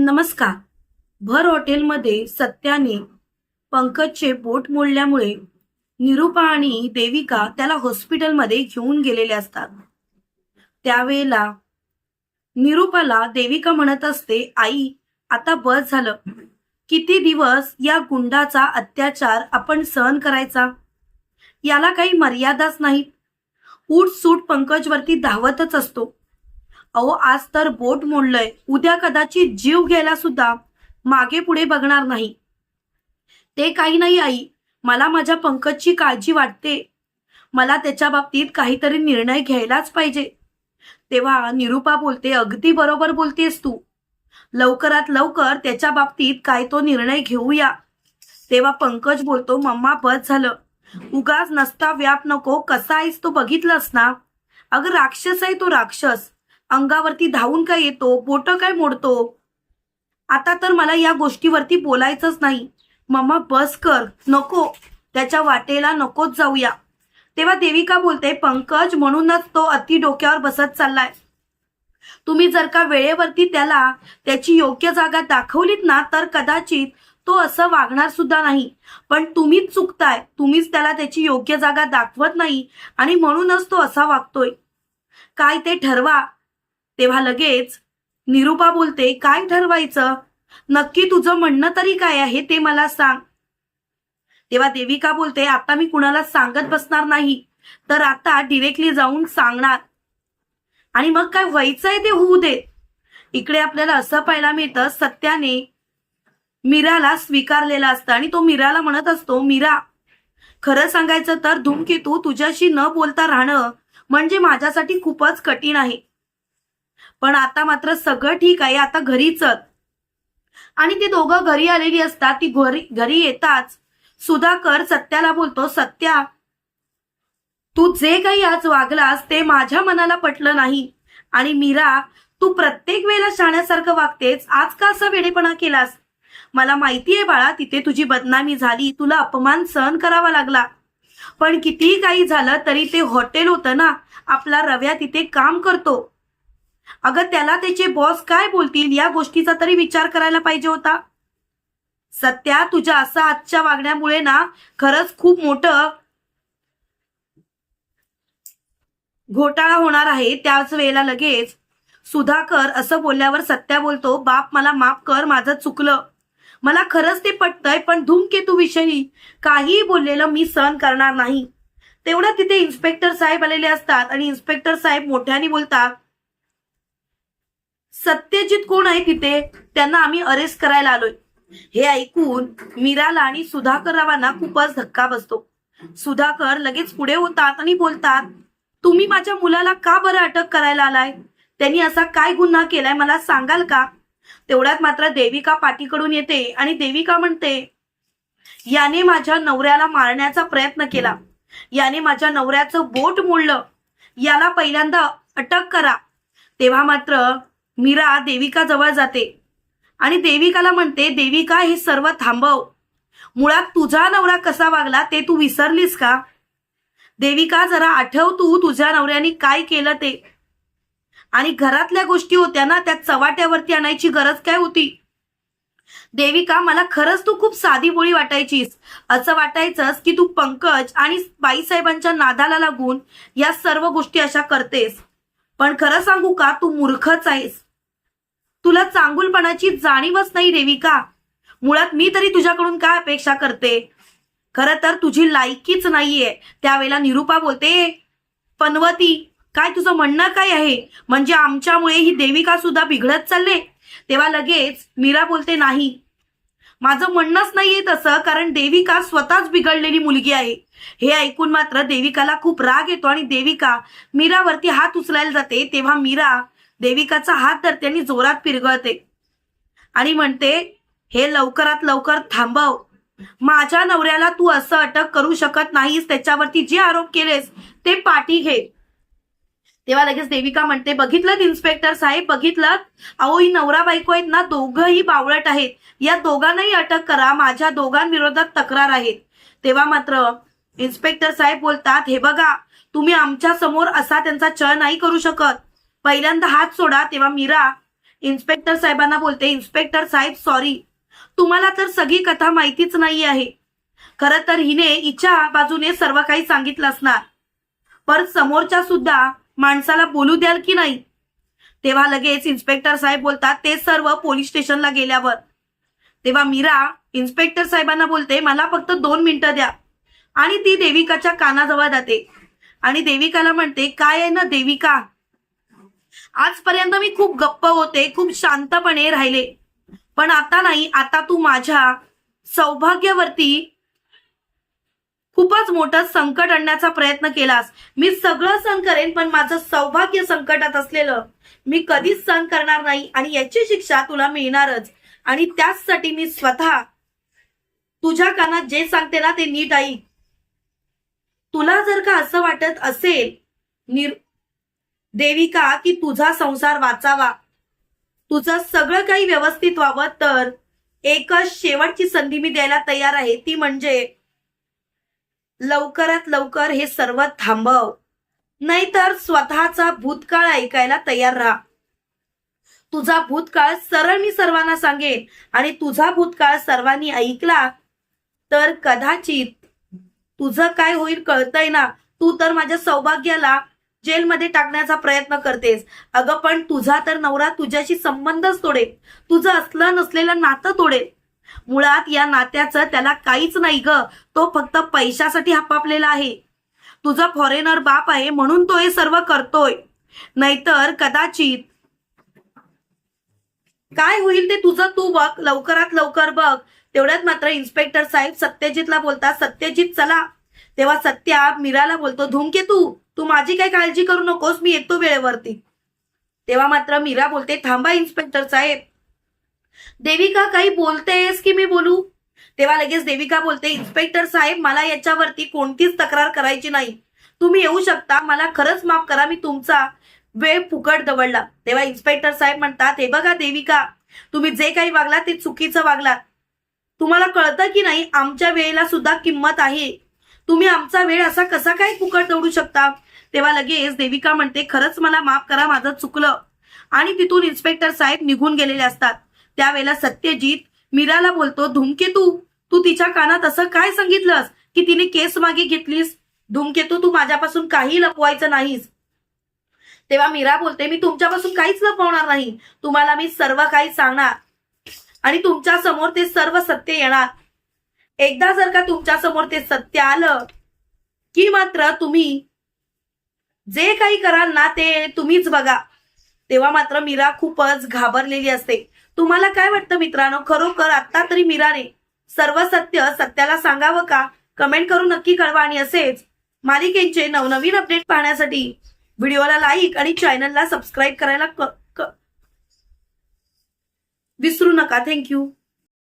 नमस्कार. भर हॉटेलमध्ये सत्याने पंकजचे बोट मोडल्यामुळे निरुपा आणि देविका त्याला हॉस्पिटलमध्ये घेऊन गेलेले असतात. त्यावेळेला निरुपाला देविका म्हणत असते आई आता बस झालं. किती दिवस या गुंडाचा अत्याचार आपण सहन करायचा? याला काही मर्यादाच नाहीत. उठसूट पंकजवरती धावतच असतो. अहो आज तर बोट मोडलंय. उद्या कदाचित जीव घ्यायला सुद्धा मागे पुढे बघणार नाही. ते काही नाही आई. मला माझ्या पंकजची काळजी वाटते. मला त्याच्या बाबतीत काहीतरी निर्णय घ्यायलाच पाहिजे. तेव्हा निरुपा बोलते अगदी बरोबर बोलतेस तू. लवकरात लवकर त्याच्या बाबतीत काय तो निर्णय घेऊया. तेव्हा पंकज बोलतो मम्मा बस झालं. उगाच नसता व्याप नको. कसा आहेस तो बघितलंस ना? अगं राक्षस आहे तो राक्षस. अंगावरती धावून काय येतो बोट काय मोडतो? आता तर मला या गोष्टीवरती बोलायचंच नाही. मम्मा बस कर. नको. त्याच्या वाटेला नकोच जाऊया. तेव्हा देविका बोलते पंकज म्हणूनच तो अति डोक्यावर बसत चाललाय. तुम्ही जर का वेळेवरती त्याला त्याची योग्य जागा दाखवलीत ना तर कदाचित तो असं वागणार सुद्धा नाही. पण तुम्हीच चुकताय. तुम्हीच त्याला त्याची योग्य जागा दाखवत नाही आणि म्हणूनच तो असा वागतोय. काय ते ठरवा. तेव्हा लगेच निरुपा बोलते काय ठरवायचं? नक्की तुझं म्हणणं तरी काय आहे ते मला सांग. तेव्हा देविका बोलते आता मी कुणाला सांगत बसणार नाही तर आता डिरेक्टली जाऊन सांगणार. आणि मग काय व्हायचंय ते होऊ दे. इकडे आपल्याला असं पाहायला मिळतं सत्याने मीराला स्वीकारलेला असतं आणि तो मीराला म्हणत असतो मीरा खरं सांगायचं तर धूमकेतू तुझ्याशी न बोलता राहणं म्हणजे माझ्यासाठी खूपच कठीण आहे. पण आता मात्र सगळं ठीक आहे आता घरीच आणि ती दोघं घरी आलेली असतात ती घरी घरी येताच. सुधाकर सत्याला बोलतो सत्या तू जे काही आज वागलास ते माझ्या मनाला पटलं नाही. आणि मीरा तू प्रत्येक वेळेला शाण्यासारखं वागतेस. आज का असा वेडेपणा केलास? मला माहितीये बाळा तिथे तुझी बदनामी झाली. तुला अपमान सहन करावा लागला. पण कितीही काही झालं तरी ते हॉटेल होतं ना. आपला रव्या तिथे काम करतो. अगं त्याला त्याचे बॉस काय बोलतील? या गोष्टीचा तरी विचार करायला पाहिजे होता. सत्या तुझ्या असं आजच्या वागण्यामुळे ना खरंच खूप मोठं घोटाळा होणार आहे. त्याच वेळेला लगेच सुधाकर असं बोलल्यावर सत्या बोलतो बाप मला माफ कर माझं चुकलं. मला खरंच ते पटतंय पण धूमकेतू विषयी काहीही बोललेलं मी सहन करणार नाही. तेवढं तिथे इन्स्पेक्टर साहेब आलेले असतात आणि इन्स्पेक्टर साहेब मोठ्याने बोलतात सत्यजित कोण आहे तिथे? त्यांना आम्ही अरेस्ट करायला आलोय. हे ऐकून मीराला आणि सुधाकररावांना खूपच धक्का बसतो. सुधाकर लगेच पुढे होतात आणि बोलतात तुम्ही माझ्या मुलाला का बरं अटक करायला आलाय? त्यांनी असा काय गुन्हा केलाय मला सांगाल का? तेवढ्यात मात्र देविका पाठीकडून येते आणि देविका म्हणते याने माझ्या नवऱ्याला मारण्याचा प्रयत्न केला. याने माझ्या नवऱ्याचं बोट मोडलं. याला पहिल्यांदा अटक करा. तेव्हा मात्र मीरा देविका जवळ जाते. आणि देविकाला म्हणते देविका हे सर्व थांबव. मुळात तुझा नवरा कसा वागला ते तू विसरलीस का? देविका जरा आठव तू तुझ्या नवऱ्याने काय केलं ते. आणि घरातल्या गोष्टी होत्या ना त्या चवाट्यावरती आणायची गरज काय होती? देविका मला खरंच तू खूप साधी बोळी वाटायचीस. असं वाटायचंस की तू पंकज आणि बाईसाहेबांच्या नादाला लागून या सर्व गोष्टी अशा करतेस. पण खरं सांगू का तू मूर्खच आहेस. तुला चांगुलपणाची जाणीवच नाही देविका मुळात मी तरी तुझ्याकडून काय अपेक्षा करते? खरं तर तुझी लायकीच नाहीये. त्यावेळेला निरुपा बोलते पनवती काय तुझं म्हणणं काय आहे? म्हणजे आमच्यामुळे ही देविका सुद्धा बिघडत चालले. तेव्हा लगेच मीरा बोलते नाही. माझं म्हणणंच नाहीये तसं कारण देविका स्वतःच बिघडलेली मुलगी आहे. हे ऐकून मात्र देविकाला खूप राग येतो आणि देविका मीरावरती हात उचलायला जाते. तेव्हा मीरा देविकाचा हात धरते आणि जोरात पिरगळते. आणि म्हणते हे लवकरात लवकर थांबव. माझ्या नवऱ्याला तू असं अटक करू शकत नाहीस. त्याच्यावरती जे आरोप केलेस ते पाठी घे. तेव्हा लगेच देविका म्हणते बघितलं इन्स्पेक्टर साहेब बघितलं? अहो ही नवरा बायको आहेत ना दोघंही बावळट आहेत. या दोघांनाही अटक करा. माझ्या दोघांविरोधात तक्रार आहेत तेव्हा मात्र इन्स्पेक्टर साहेब बोलतात हे बघा तुम्ही आमच्यासमोर असा त्यांचा छळ नाही करू शकत. पहिल्यांदा हात सोडा तेव्हा मीरा इन्स्पेक्टर साहेबांना बोलते इन्स्पेक्टर साहेब सॉरी तुम्हाला तर सगळी कथा माहितीच नाही आहे. खरं तर हिने हिच्या बाजूने सर्व काही सांगितलं असणार. पर समोरच्या सुद्धा माणसाला बोलू द्याल की नाही? तेव्हा लगेच इन्स्पेक्टर साहेब बोलतात ते सर्व पोलीस स्टेशनला गेल्यावर. तेव्हा मीरा इन्स्पेक्टर साहेबांना बोलते मला फक्त दोन मिनिटं द्या. आणि ती देविकाच्या कानाजवळ जाते. आणि देविकाला म्हणते काय आहे ना देविका? आजपर्यंत मी खूप गप्प होते खूप शांतपणे राहिले. पण आता नाही आता तू माझ्या सौभाग्यावरती खूपच मोठं संकट आणण्याचा प्रयत्न केलास. मी सगळं सण करेन पण माझं सौभाग्य संकटात असलेलं मी कधीच सहन करणार नाही आणि याची शिक्षा तुला मिळणारच. आणि त्याचसाठी मी स्वतः तुझ्या कानात जे सांगते ना ते नीट ऐक. तुला जर का असं वाटत असेल निर देविका की तुझा संसार वाचावा. तुझं सगळं काही व्यवस्थित व्हावं तर एकच शेवटची संधी मी द्यायला तयार आहे ती म्हणजे लवकरात लवकर हे सर्व थांबव. नाहीतर स्वतःचा भूतकाळ ऐकायला तयार राहा. तुझा भूतकाळ सरळ मी सर्वांना सांगेन आणि तुझा भूतकाळ सर्वांनी ऐकला तर कदाचित तुझं काय होईल कळतंय ना? तू तर माझ्या सौभाग्याला जेलमध्ये टाकण्याचा प्रयत्न करतेस. अगं पण तुझा तर नवरा तुझ्याशी संबंधच तोडेल. तुझं असलं नसलेलं नातं तोडेल. मुळात या नात्याचं त्याला काहीच नाही ग. तो फक्त पैशासाठी हपापलेला आहे. तुझा फॉरेनर बाप आहे म्हणून तो हे सर्व करतोय. नाहीतर कदाचित काय होईल ते तुझं तू बघ. लवकरात लवकर बघ. तेवढ्यात मात्र इन्स्पेक्टर साहेब सत्यजितला बोलतात. सत्यजित चला. तेव्हा सत्या मीराला बोलतो धुमके तू माझी काय काळजी करू नकोस मी येतो वेळेवरती. तेव्हा मात्र मीरा बोलते थांबा इन्स्पेक्टर साहेब. देविका काही बोलतेस की मी बोलू? तेव्हा लगेच देविका बोलते इन्स्पेक्टर साहेब मला याच्यावरती कोणतीच तक्रार करायची नाही. तुम्ही येऊ शकता मला खरंच माफ करा मी तुमचा वेळ फुकट दवडला. तेव्हा इन्स्पेक्टर साहेब म्हणतात हे बघा देविका तुम्ही जे काही वागला ते चुकीचं वागलात तुम्हाला कळतं की नाही आमच्या वेळेला सुद्धा किंमत आहे. तुम्ही आमचा वेळ असा कसा काय फुकट दवडू शकता? तेव्हा लगेच देविका म्हणते खरंच मला माफ करा माझं चुकलं. आणि तिथून इन्स्पेक्टर साहेब निघून गेलेले असतात. त्यावेळेला सत्यजित मीराला बोलतो धूमकेतू तू तिच्या कानात असं काय सांगितलंस की तिने केस मागे घेतलीस? धूमकेतू तू माझ्यापासून काही लपवायचं नाहीस. तेव्हा मीरा बोलते मी तुमच्यापासून काहीच लपवणार नाही. तुम्हाला मी सर्व काही सांगणार. आणि तुमच्यासमोर ते सर्व सत्य येणार. एकदा जर का तुमच्यासमोर ते सत्य आलं की मात्र तुम्ही जे काही कराल ना ते तुम्हीच बघा. तेव्हा मात्र मीरा खूपच घाबरलेली असते. तुम्हाला काय वाटतं मित्रांनो? खरोखर आत्ता तरी मीराने सर्व सत्य सत्याला सांगावं का? कमेंट करून नक्की कळवा आणि असेच मालिकेचे नवनवीन अपडेट पाहण्यासाठी व्हिडिओला लाईक आणि चॅनलला सबस्क्राईब करायला क- क- विसरू नका. थँक्यू.